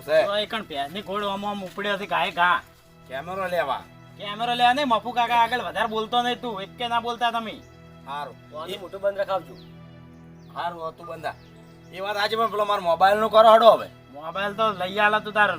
હું છે? તો એ કણ ભેંસની ઘોડ આમ આમ ઉપડ્યો છે ગાય ઘા. કેમેરો લેવા. કેમેરો લેવા નહીં મફુ કાકા આગળ વધારે બોલતો નહીં તું એક કે ના બોલતા તમે. સારું એ મોટું બંધ રખાવજો. સારું હતું બંધા. એ વાત આજે પણ પેલો મારો મોબાઈલનું કરો હડો હવે. મોબાઈલ તો લઈ આલો તું તાર.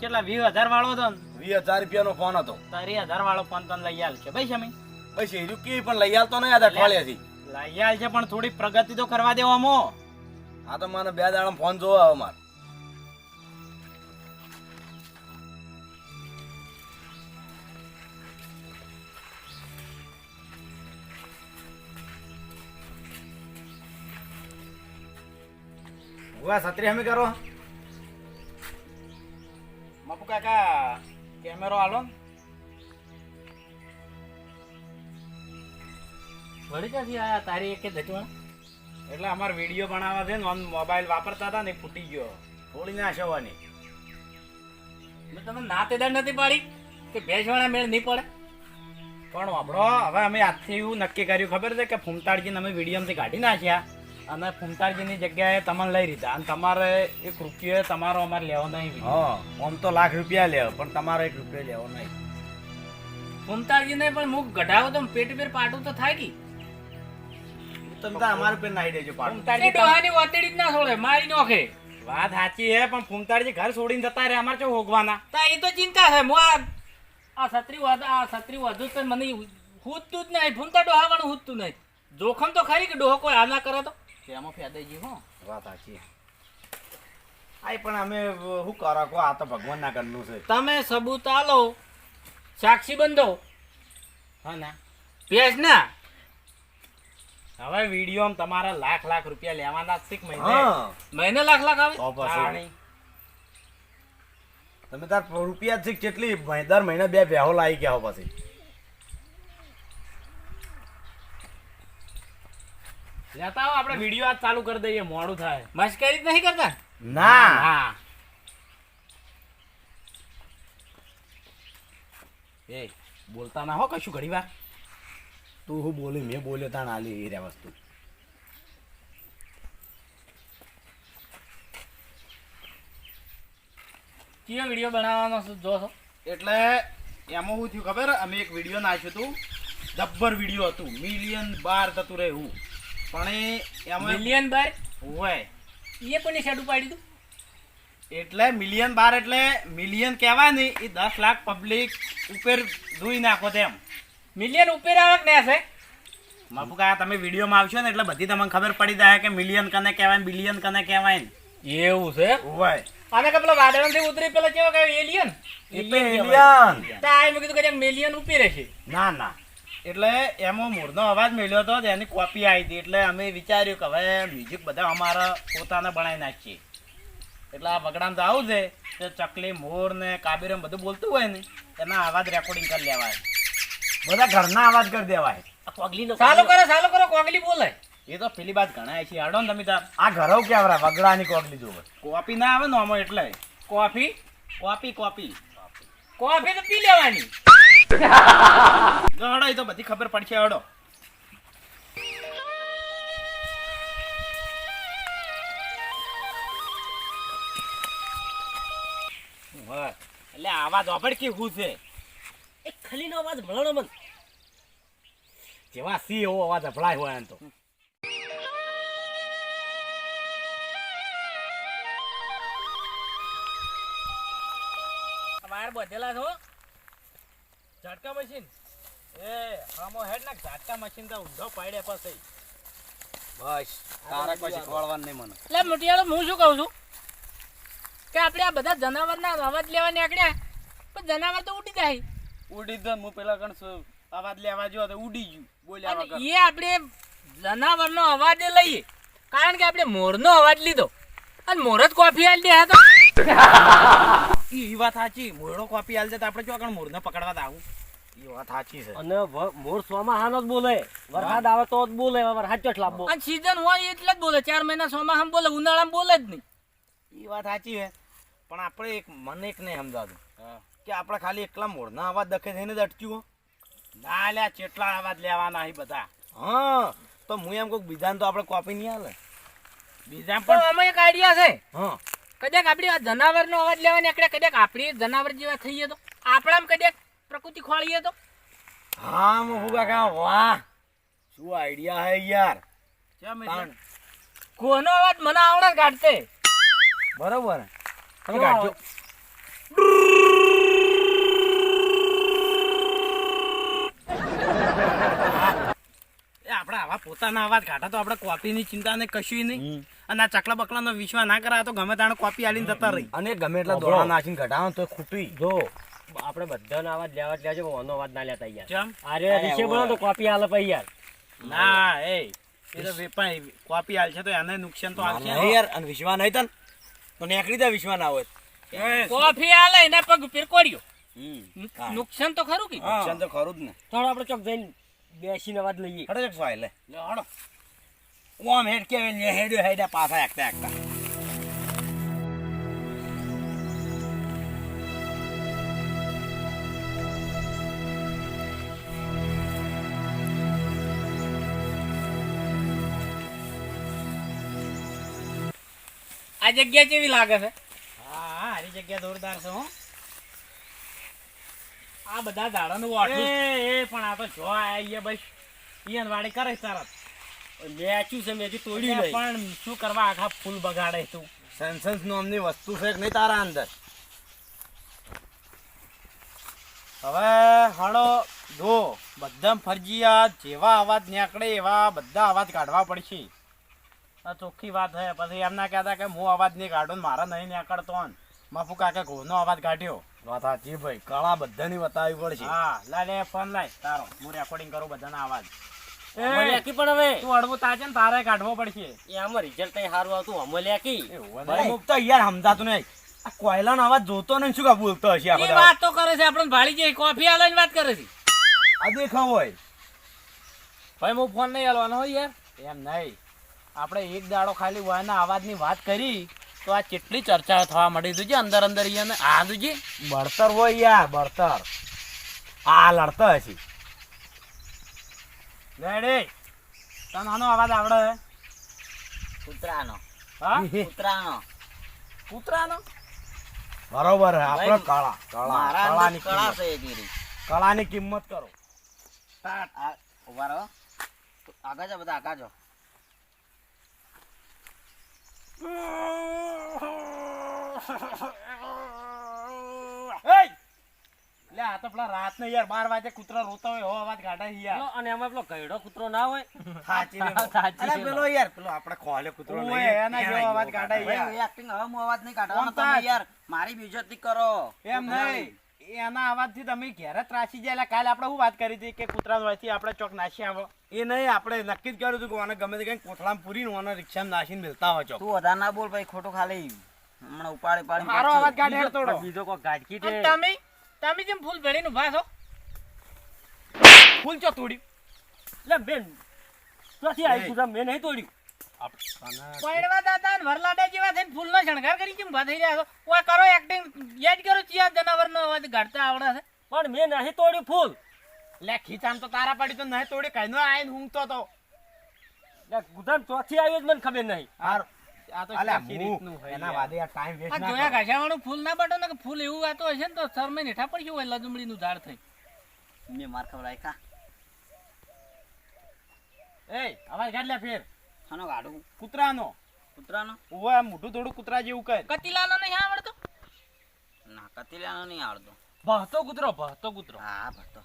કેટલા વીસ હજાર વાળો હતો ને? વીસ હજાર રૂપિયાનો ફોન હતો. તારી હજાર વાળો ફોન તને લઈ આલ છે. ભાઈ શમી? પછી શેર્યું કે પણ લઈ આવતો નહીં આ અઠવાડિયાથી. લઈ આલ છે પણ થોડી પ્રગતિ તો કરવા દેવામાં આ તો મને બે દાડા ફોન જોવો હવે મારે. હુઆ છત્રી હમી કરો. મફુ કાકા કેમેરો આલો વળી ક્યાંથી આ તારી એક ધચવા એટલે અમાર વીડિયો બનાવવા છે ને મોબાઈલ વાપરતા હતા ને ફૂટી ગયો. ફોડી ના શવાની મેં તમને ના તેદાર નથી પાડી કે ભેંસવાળા મેળ નહીં પડે? પણ વાપરો હવે અમે આજથી એવું નક્કી કર્યું ખબર છે કે ફૂમતાળજીને અમે વિડીયોમાંથી કાઢી નાખ્યા? અને ફૂમતાળજીની જગ્યાએ તમને લઈ લીધા. અને તમારે એક રૂપિયો તમારો અમારે લેવો નહીં. હા આમ તો લાખ રૂપિયા લેવો પણ તમારો એક રૂપિયો લેવો નહીં. મમતાજીને પણ મુખ ગઢાવો તો પેટ પેર પાટું તો થાય કે? તમે તો અમારે પર નાઈ દેજો પાટું તમ- ડોહાની વાતડી જ ના છોડે મારી નોખે વાત સાચી હે પણ ફૂમતાળજી ઘર છોડીને જતા રહે અમારે ચો હોગવાના? તા એ તો ચિંતા છે હું આ આ છત્રી વાદ આ છત્રી વધુ તો મને હૂતતું જ નહીં ફૂમતા ડોહાવાનું હૂતતું નહીં. જોખમ તો ખરી કે ડોહો કોઈ આ ના કરે તો? તેમાં ફેદાઈજી હો. વાત સાચી. આય પણ અમે શું કરો કો આ તો ભગવાન ના કરનું છે. તમે સબૂત આલો સાક્ષી બંધો. હા ના. ના. હવે વીડિયો તમારા લાખ લાખ રૂપિયા લેવાના છે મહિને? મહિને લાખ લાખ આવે? પછી. તમે તાર રૂપિયા છે કેટલી? દર મહિને બે વ્યાહો લાવી ગયા હો પછી. લેતા આવો આપણે વીડિયો આજ ચાલુ કરી દઈએ મોડું થાય. મસ્કરી જ નહીં કરતા? ના. હા એ બોલતા ના હો કશું ઘડી વાર. તું હું બોલી મેં બોલ્યો તાણ આલી એ રહ્યા વસ્તુ. કયો વીડિયો બનાવવાનો છે જો છો? એટલે એમાં શું થયું ખબર? અમે એક વીડિયો નાખ્યું હતું. જબ્બર વીડિયો હતું. મિલિયન બાર થતું રહે એવું પણ એમાં મિલિયન બાર? હોય. એ કોની શેડ ઉપાડી તું એટલે મિલિયન બાર એટલે મિલિયન કહેવાય ને એ દસ લાખ પબ્લિક ઉપર ધોઈ નાખો તેમ. મિલિયન ઉપર આવક ને છે માફુ કા તમે વિડીયોમાં આવશો ને એટલે બધી તમને ખબર પડી જાય કે મિલિયન કને કહેવાય બિલિયન કને કહેવાય ને. એવું છે? હોય. અને કે પેલો વાદળથી ઉતરી પેલો કેવો કે એલિયન એટલે એલિયન તા મેં કીધું કે મિલિયન ઉપર રહેશે ના ના. એટલે એમાં મોરનો અવાજ મળ્યો હતો એની કોપી આવી હતી. એટલે અમે વિચાર્યું કે હવે મ્યુઝિક બધા અમારા પોતાને બનાવી નાખીએ. એટલે આ બગડામ તો આવું છે તે ચકલી મોર ને કાબીર એમ બધું બોલતું હોય ને એના અવાજ રેકોર્ડિંગ કરી લેવાય. બધા ઘરના અવાજ કરી દેવાય. ચાલો કરો ચાલો કરો કોગલી બોલે. એ તો પેલી વાત ઘણા છે. હાડો ને તમે તાર આ ઘરો કેવરા વગડાની કોગલી જોવે કોપી ના આવે ને આમાં એટલે. કોફી કોપી કોપી કોફી તો પી લેવાની. હડો એ તો બધી ખબર પડશે હડો. એટલે આવાજ વાપર કે હું છે? એક ખલીનો અવાજ ભણવાનો મન. જેવા સી એવો અવાજ અભળાય હોય એમ તો. વાયર બધેલા છો? ઝાટકા મશીન? એ હામો હેડ ના ઝાટકા મશીન તો ઊંધો પાડે પછી. બસ તારક પછી શીખવાડવાનું નહીં મને. એટલે મોટિયાળો હું શું કહું છું? કે આપણે આ બધા જનાવરના અવાજ લેવા નીકળ્યા પણ જનાવર તો ઉડી જાય. ઉડી તો હું પેલા કણ અવાજ લેવા જો તો ઉડી ગયું બોલ્યા વગર. એ આપણે જનાવરનો અવાજ લઈએ કારણ કે આપણે મોરનો અવાજ લીધો. અને મોર જ કોફી આલી દે હા તો. ઈ વાત સાચી. મોરડો કોપી આલ દે તો આપણે જો કણ મોરને પકડવા તો આવું? ઈ વાત સાચી છે. અને મોર સોમાં હાનો જ બોલે. વરસાદ આવે તો જ બોલે વરસાદ ચોટ લાવવો અને સીઝન હોય એટલે જ બોલે. ચાર મહિના સોમાહામ હમ બોલે ઉનાળામાં બોલે જ નહીં. એ વાત સાચી છે. પણ આપણે એક મને એક નહીં સમજાતું. કે આપણે ખાલી એકલા મોરના અવાજ દખે થઈને જ અટક્યું હો. ના લ્યા ચેટલા અવાજ લેવાના અહીં બધા. હા. તો હું એમ કહું બીજાને તો આપણે કોપી નહીં આલે. બીજા પણ અમે આમાં એક આઈડિયા છે. હા. કદાચ આપણી આ જનાવરનો અવાજ લેવાની આપણે કદાચ આપણી જનાવર જેવા થઈએ તો? આપણામાં કદાચ પ્રકૃતિ ખોળીએ તો? હા મોહુ કાકા વાહ. શું આઈડિયા હે યાર. ચમ એટલે? કોનો અવાજ મને આવડે કાઢતે બરોબર. તમે કાઢજો એ આપણે આવા પોતાના અવાજ ઘાટા તો આપણે કોપીની ચિંતા ને કશું નહીં. અને આ ચકલા બકલાનો વિશ્વાસ ના કરાય તો ગમે તાણે કોપી આલીને જતા રહી. અને ગમે એટલા દોડા નાખીને ઘટાડો તો ખૂટી. જો આપણે બધાનો અવાજ લેવા જ લેજો ઓનો અવાજ ના લેતા યાર અરે રીશે બોલો તો કોપી આલે પછી યાર. ના એ એ તો વેપાઈ કોપી આલશે તો એને નુકસાન તો આવશે. નહીં યાર અને વિશ્વા નહીં તન તો નેકડી દે વિશ્વા ના હોય. કોફી આલે એના પગ ઉપર કોડ્યો હમ. હા. નુકસાન તો ખરું કે. નુકસાન તો ખરું જ ને. ચાલો આપણે ચોક જઈને બેસીને અવાજ લઈએ. હડો એક સ્વાય લે. હળો. ઓમ હેડ કે લે હેડ હેડ પાછા એકતા એકતા. આ જગ્યા કેવી લાગે છે? હા હા હારી જગ્યા જોરદાર છે હો. આ બધા દાડાનું એ વાઠું એ પણ આ તો જો આઈએ બસ. ઈયન વાડી કરે છે તરત. મેચ્યું છે મેચું તોડ્યું નહીં. પણ શું કરવા આખા ફૂલ બગાડે તું? સેન્સન્સ નામની વસ્તુ છે કે નહીં તારા અંદર? હવે હાડો જો બધા ફરજિયાત જેવા અવાજ નીકળે એવા બધા અવાજ કાઢવા પડશે. આ ચોખ્ખી વાત હે પછી એમના કહેતા કે હું અવાજ નહીં કાઢું ને મારા નહીં નીકળતો માફુ મફુ કાકે ઘોનો અવાજ કાઢ્યો. વાત ભાઈ કળા બધાની બતાવવી પડશે. હા લાય ફોન લાય તારો. હું રેકોર્ડિંગ કરું બધાના અવાજ અમો એ, લેકી પણ હવે. તું અડવું તાજે ને તારે કાઢવો પડશે. એ આમાં રિઝલ્ટ કઈ સારું આવતું અમો લેકી ભાઈ. મુક્ત યાર સમજાતું નહીં. આ કોયલાનો અવાજ જોતો નહીં શું કા બોલતો હશે આખો વાત તો કરે છે આપણને ભાળી જાય કોફી આલે વાત કરે છે. આ દેખાવ હોય. ભાઈ હું ફોન નહીં આલવાનો હોય યાર. એમ નહીં. આપણે એક દાડો ખાલી વાયના અવાજની વાત કરી. તો આ કેટલી ચર્ચા થવા મળી તું અંદર અંદર ઈને આ તુજી બળતર હોય યાર બળતર. આ લડતો હશે. રેડી. તને આનો અવાજ આવડે કૂતરાનો. હા? કૂતરાનો. કૂતરાનો? બરોબર હે આપણે કળા કળા કળાની કળા કિંમત. છે એની કળાની કિંમત કરો. સ્ટાર્ટ આ ઊભા રહો. આગળ જા બધા આગળ જો. એય! લે આ તો પેલા રાતને યાર બાર વાગે કૂતરા રોતા હોય હો અવાજ કાઢા યાર. અને એમાં પેલો ગયડો કૂતરો ના હોય? સાચી સાચી પેલો યાર પેલો આપણે ખોલે કૂતરો એના જેવો અવાજ કાઢે યાર. એક્ટિંગ હવે હું અવાજ નહીં કાઢવાનો તમે યાર મારી બેઇજ્જતી કરો. એમ નહીં. એના અવાજથી તમે ઘેરે ત્રાસી જાય. એટલે કાલે આપણે શું વાત કરી હતી કે કૂતરા વાયથી આપણે ચોક નાસી આવો? એ નહીં આપણે નક્કી જ કર્યું હતું કે ઓને ગમે તે કંઈક કોથળામાં પૂરીને ઓને રિક્ષામાં નાસીને મિલતા હોય ચોક. તું વધારે ના બોલ ભાઈ ખોટું ખાલી. હમણાં ઉપાડે પાડે મારો અવાજ કાઢે હેડ તોડો બીજો કોઈ ગાડકી છે. તમે તમે જેમ ફૂલ ભેળી ઊભા છો ફૂલ ચો તોડી. એટલે બેન. ક્યાંથી આવી કૂતરા મેં નહીં તોડ્યું. પડવા દાદા ને વરલાડા જેવા થઈને ફૂલનો શણગાર કરી કેમ ભા થઈ રહ્યા છો? કોઈ કરો એક્ટિંગ યાદ કરો ચિયા જનાવરનો અવાજ ઘડતા આવડે છે. પણ મેં નહીં તોડ્યું ફૂલ. લે ખીચામ તો તારા પાડી તો નહીં તોડી કઈ નો આઈને ઊંઘતો તો. લે કૂતરા ચોથી આવ્યો જ મને ખબર નહીં. હાર. આ તો અલા હું એના વાદે આ ટાઈમ વેસ્ટ ના જોયા કરો. ઘાસાવાળું ફૂલ ના બટો ને કે ફૂલ એવું વાતો હશે ને તો શરમે નેઠા પડશે હોય લજુમડીનું ઝાડ થઈ. મેં માર ખવડાય કા. એ અવાજ કાઢ લે ફેર. ખાનો ગાડો કૂતરાનો કૂતરાનો આમ મોઢું થોડું કૂતરા જેવું કર કતીલાનો નહીં આવડતો ના કતિલાનો નહીં આવડતો ભહતો કૂતરો ભહતો કૂતરો હા ભરતો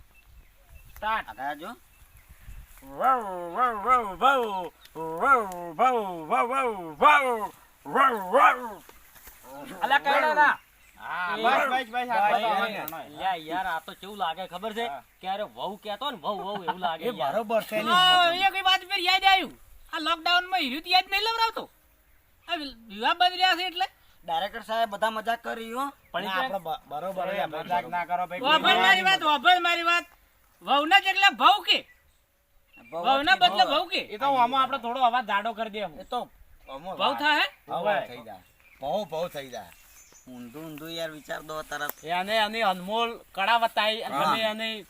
સ્ટાર્ટ આગળ જો અલા અવાજ યાર આ તો કેવું લાગે ખબર છે ક્યારે વહુ કેતો ને વહુ વહુ એવું લાગે બરોબર છે એની હા, ઉંમર. એ કઈ વાત ફેર યાદ આવ્યું આ લોકડાઉનમાં હીરું યાદ નહીં લવરાવતો આ વિવાહ બદલ્યા છે એટલે. ડાયરેક્ટર સાહેબ બધા મજાક કરી હો. પણ આપણે બરોબર મજાક ના કરો ભાઈ વાપર મારી વાત વાપર મારી વાત. વહુના જેટલા ભાવ કે? વહુના બદલે ભાવ કે? એ તો આમાં આપણે થોડો અવાજ જાડો કરી દે એ તો ભાવ થાય ભાવ થઈ જાય. ભાવ ભાવ થઈ જાય. ઊંધું ઊંધું યાર વિચાર દો તરત. એને અને અનમોલ કળા બતાવી અને હા.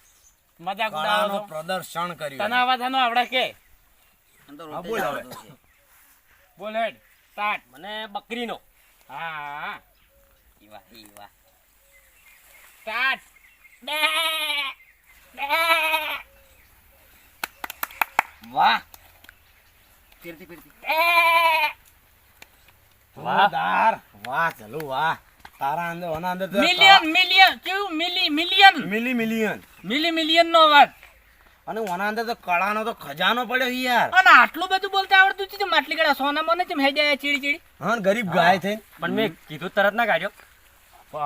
મજાક ઉડાવો પ્રદર્શન કર્યું તને અવાજ આનો આવડે કે? હા, બોલ હવે. બોલ હેડ સ્ટાર્ટ. મને બકરીનો. હા. ઈવા ઈવા. સ્ટાર્ટ. વાહ. ફેરતી વાહ. ચલો વાહ. તારા અંદર ઓના અંદર મિલિયન મિલિયન કેવું? મિલી મિલિયન. મિલી મિલિયન. મિલી મિલિયન નો અવાજ. અને ઓના અંદર તો કળાનો તો ખજાનો પડ્યો છે યાર. અને આટલું બધું બોલતા આવડતું છે માટલી કળા સોના મને તેમ હેડ્યા ચીડી ચીડી. હા ગરીબ ગાય થઈ પણ મેં કીધું તરત ના કાઢ્યો.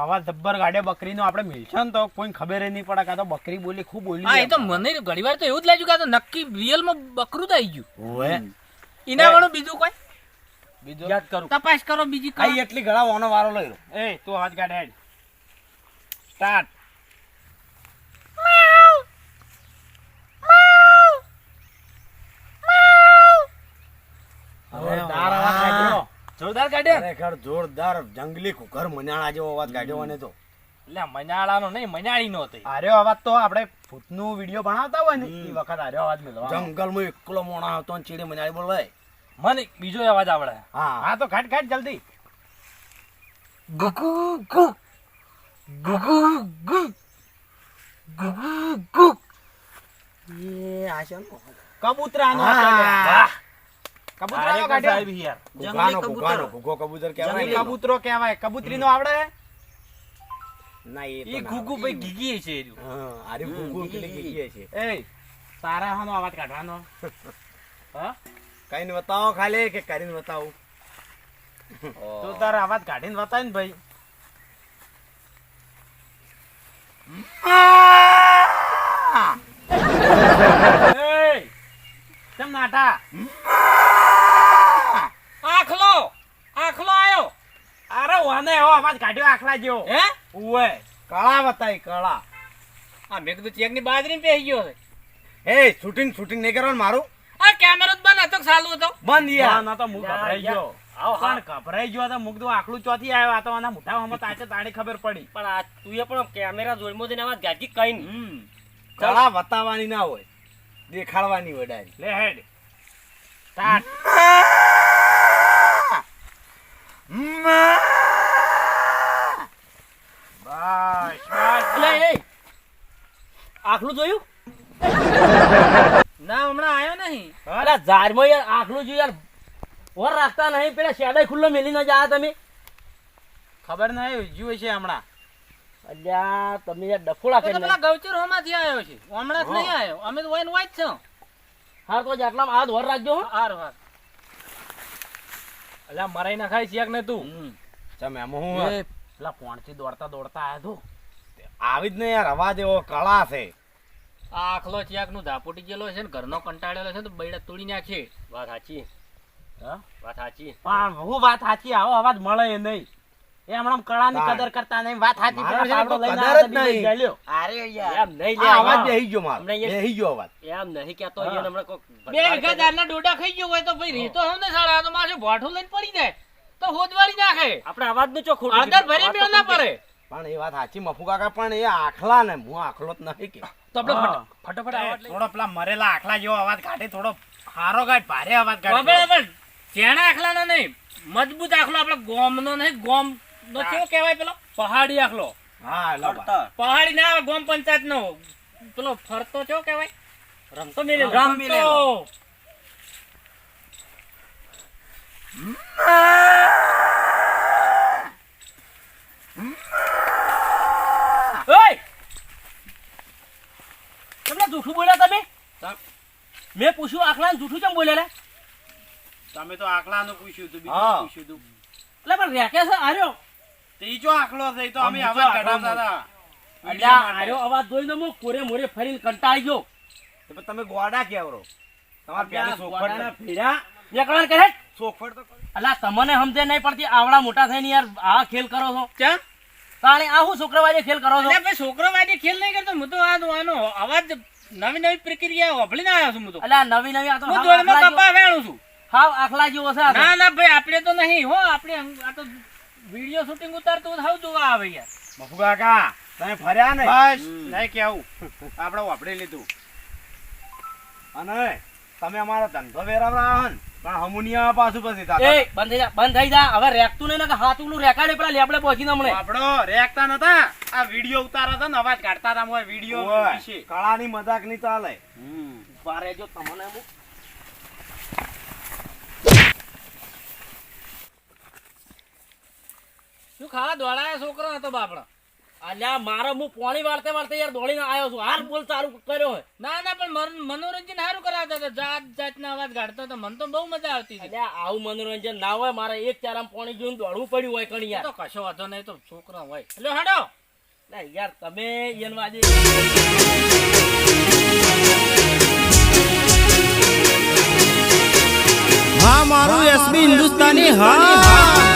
આવા જબ્બર ગાડે બકરીનો આપણે મિલશે ને તો કોઈ ખબર નહીં પડે કાં તો બકરી બોલી ખૂબ બોલી હા એ તો મને ઘણી વાર તો એવું જ લાગ્યું કે આ તો નક્કી રિયલમાં બકરું થઈ ગયું. ઓએ એના વાળું બીજું કોઈ? બીજું? યાદ કરું. તપાસ કરો બીજી કઈ. એટલી ગળા ઓનો વારો લઈ લો. એ તું હાથ ગાડે સ્ટાર્ટ જોરદાર અવાજ કાઢ્યો જોરદાર કાઢ્યા ખરેખર જોરદાર જંગલી કુકર મનાળા જેવો અવાજ કાઢ્યો અને તો. એટલે મજાળાનો નહીં મજાળીનો હતો આર્યો અવાજ તો આપણે ભૂતનું વીડિયો બનાવતા હોય ને એ વખત આર્યો અવાજ મેળવાનો જંગલમાં એકલો મોણા આવતો ને ચીડી મનાળી બોલે મને બીજો અવાજ આવડે. હા. હા તો ખાટ ખાટ જલ્દી. એ આ છે ને કબૂતરાનો હા. કબૂતરાનો કાઢ્યો સાહેબ યાર. ઘુઘાનો ઘુઘાનો ઘુઘો કબૂતર. કહેવાય ને કબૂતરો કહેવાય. કબૂતરીનો આવડે? ના એ તો એ ના. ઘુઘુ ભાઈ ગીગી છે એર્યું. હા આરે ઘુઘુ પેલી કીધી છે. એ તારા હાનો અવાજ કાઢવાનો. હા? કઈને બતાવો ખાલી કે કરીને બતાવું? તું તારા અવાજ કાઢીને બતાય ને ભાઈ. એય, કેમ નાટા આખલો આખલો આયો અરે વાને એવો અવાજ કાઢ્યો આખલા જેવો. હે? ઉવે કળા બતાઈ કળા. આ મેં કીધું ચેકની બાજરી પે ગયો છે. એ શૂટિંગ શૂટિંગ નહીં કરવાનું મારું? આ કેમેરો જ બંધ હતો ચાલુ હતો? બંધ યાર. ના તો મુક ગભરાઈ ગયો. આવ પણ ગભરાઈ ગયો તો મુક દો આખલું ચોથી આવ્યો. આ તો આના મોઢા હમત તાચે તાણી ખબર પડી. પણ આ તું પણ કેમેરા જોડમાં જઈને આવાજ ગાજી કઈ કળા બતાવવાની ના હોય. દેખાડવાની હોય ડાયરી લે હેડ. સ્ટાર્ટ બસ બસ એટલે એ આખલું જોયું ના હમણાં આયો નહીં ઝાડમાં યાર આખલું જોયું યાર ઓર રાખતા નહીં પેલા શેડાઈ ખુલ્લો મેલી ન જા તમે. ખબર નહીં જીવ છે હમણાં. અલ્યા તમે યાર ડફોડા કરી પેલા ગૌચર હોમાંથી આવ્યો છે. હમણાં જ નહીં આવ્યો. અમે તો વાઈન વાઈટ છો. હા તો જાટલા આ ધોર રાખજો હો. હાર હાર. અલ્યા મરાઈ ના ખાય શેક ને તું. ચમ એમ હું પેલા પોણથી દોડતા દોડતા આવ્યો તો આવી જ ને યાર અવાજ એવો કળા છે. આ આખલો ચિયાકનું ધાપોટી ગયેલો છે ને ઘરનો કંટાળેલો છે તો બૈડા તોડી નાખે. વાત સાચી. હા? વાત સાચી. પણ હું વાત સાચી આવો અવાજ મળે એ નહીં. એ હમણાં કળાની. કદર કરતા નહીં વાત સાચી મારા છે તો લઈને કદર જ બીજો નહીં. એમ નહીં લે અવાજ હા. બેહી ગયો માર. બેહી ગયો અવાજ. એમ નહીં કેતો એ હમણાં કોક બે દાળના ડોડા ખાઈ ગયો હોય તો ભાઈ રીતો હમને સાળા તો માસે ભોઠું લઈને પડી જાય? તો હોદવાળી નાખે. આપણે અવાજનું ચોખ્ખું અડધર ભરી મેળ ના પડે. પણ એ વાત સાચી મફુ કાકા પણ એ આખલા ને હું આખલો જ નહીં કે. તો આપણે ફટાફટ એ અવાજ લઈ. થોડો પેલા મરેલા આખલા જેવો અવાજ કાઢે થોડો હારો કાઢ ભારે અવાજ કાઢે બરાબર જેણા આખલાનો નહીં મજબૂત આખલો આપણે ગોમનો નહીં ગોમ નો કેવો કહેવાય પેલો? પહાડી આખલો. હા પહાડી ના ગોમ પંચાયત નો પેલો ફરતો કેવો કહેવાય? રમતો મેલે રમતો ઓય તમને જૂઠું બોલ્યા તમે મેં આખલા જૂઠું કેમ બોલે તમે તો આખલાનું પૂછ્યું હતું બીજું પૂછ્યું હતું? એટલે પણ રેકે છે આર્યો તે જો આકલો છે તો અમે અવાજ આખલો હતા. અલ્યા આર્યો અવાજ જોઈને હું કોરે મોરે ફરીને કંટાળી ગયો. તો તમે ગોડા કેવરો તમારે પેલી ગોડાના સોખવટ ભેડા એકવાર કરે સોખવટ તો અલા તમને સમજે નહીં પડતી આવડા મોટા થઈને યાર આ ખેલ કરો છો. ચા? તાણે આ હું શુક્રવારે ખેલ કરો છો? અલ્યા ભાઈ છોકરો ખેલ નહીં કરતો હું તો આ આનો અવાજ નવી નવી પ્રક્રિયા વાપરીને આવ્યો છું હું તો. અલ્યા નવી નવી આ તો હું દોડમાં કપા વેણું છું. હાવ આખલા જેવો છે ના ના ભાઈ આપણે તો નહીં હો આપણે આ તો વીડિયો શૂટિંગ ઉતારતું હાવ જોવા આવે યાર. મફુ કાકા તમે ફર્યા ને બસ. નહીં કેવું આપણે વાપરી લીધું. અને તમે અમારો ધંધો વેરાવરા આવો ને. હમુનિયા પાછું પછી એ બંધ થઈ જા બંધ થઈ જા. હવે રેકતું નહીં ને કે હાથ ઉલું રેકાડે પેલા લેબડે પહોંચીને હમણે. આપણો રેકતા નતા. આ વિડિયો ઉતારા હતા ને અવાજ કાઢતા હતા મોય વિડિયો વિશે કળાની મજાકની ચાલે હમ. બારે જો તમને હું શું ખાવા દોડાયા છોકરો હતો બાપડો? અલ્યા મારો હું પોણી વાળતે વાળતે યાર દોડીને આવ્યો છું. હાર બોલ ચાલુ કર્યો હોય. ના ના પણ મનોરંજન સારું કરાવતા હતા. જાત જાતના અવાજ કાઢતા હતો. મને તો બહુ મજા આવતી હતી. અલ્યા આવું મનોરંજન ના હોય મારે એક ચારામાં પોણી જોઈને દોડવું પડ્યું હોય કણી યાર. તો કશો વાંધો નહીં તો છોકરા હોય. એટલે હાડો. ના, યાર તમે યનવાજી હા મારું એસબી હિન્દુસ્તાની હા.